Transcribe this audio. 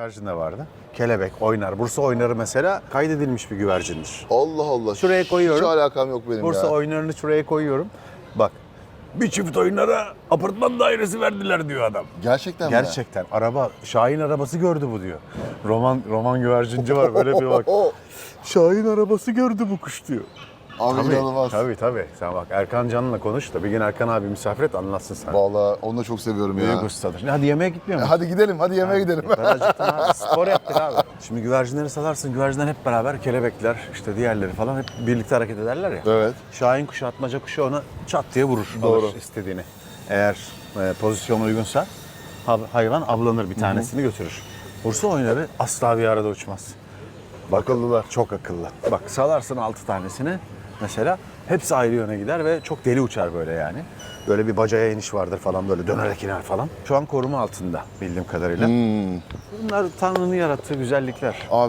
Güvercin de vardı. Kelebek, oynar. Bursa oynarı mesela kaydedilmiş bir güvercindir. Allah Allah. Şuraya koyuyorum. Hiç alakam yok benim Bursa ya. oynarını şuraya koyuyorum. Bak. Bir çift oynara apartman dairesi verdiler diyor adam. Gerçekten mi? Gerçekten araba Şahin arabası gördü bu diyor. Roman roman güvercinci var böyle bir bak. O, Şahin arabası gördü bu kuş diyor. Abi inanılmaz. Tabii tabii. Sen bak Erkan Can'la konuş da bir gün Erkan abi misafir et anlatsın sana. Vallahi onu da çok seviyorum Büyük ya. ustadır. Hadi yemeğe gitmiyor musun? Hadi gidelim, hadi yemeğe gidelim. Ben acıktım abi. Spor yaptık abi. Şimdi güvercinleri salarsın. Güvercinler hep beraber kelebekler işte diğerleri falan hep birlikte hareket ederler ya. evet. Şahin kuşu, atmaca kuşu ona çat diye vurur. Doğru. Alır istediğini. Eğer e, pozisyon uygunsa ha- hayvan avlanır bir tanesini götürür. Bursa oynarı asla bir arada uçmaz. Akıllılar. Çok akıllı. Bak salarsın 6 tanesini mesela hepsi ayrı yöne gider ve çok deli uçar böyle yani. Böyle bir bacaya iniş vardır falan böyle dönerek iner falan. Şu an koruma altında bildiğim kadarıyla. Hmm. Bunlar Tanrı'nın yarattığı güzellikler. Abi